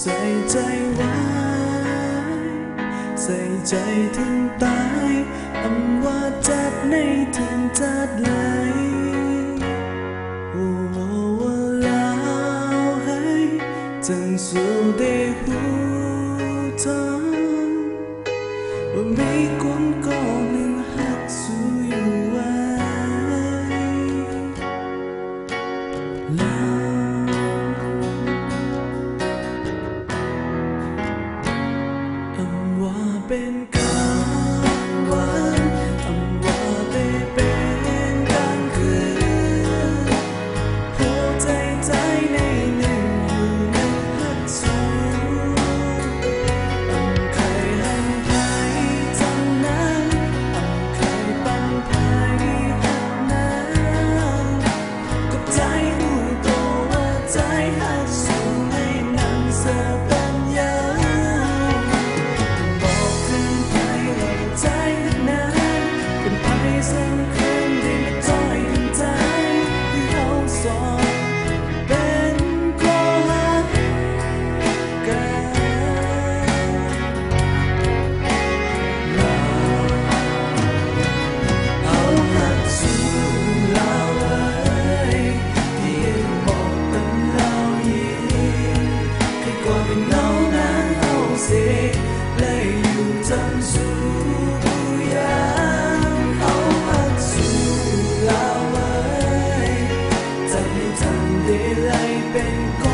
ใส่ใจไว้ใส่ใจถึงตายอำว่าจัดในถึงจัดไหลโอ้ว่าลาวให้จังสู้ได้หูทองว่าไม่ควรก่อหนึ่งหักสู้อยู่ไว้ว vem com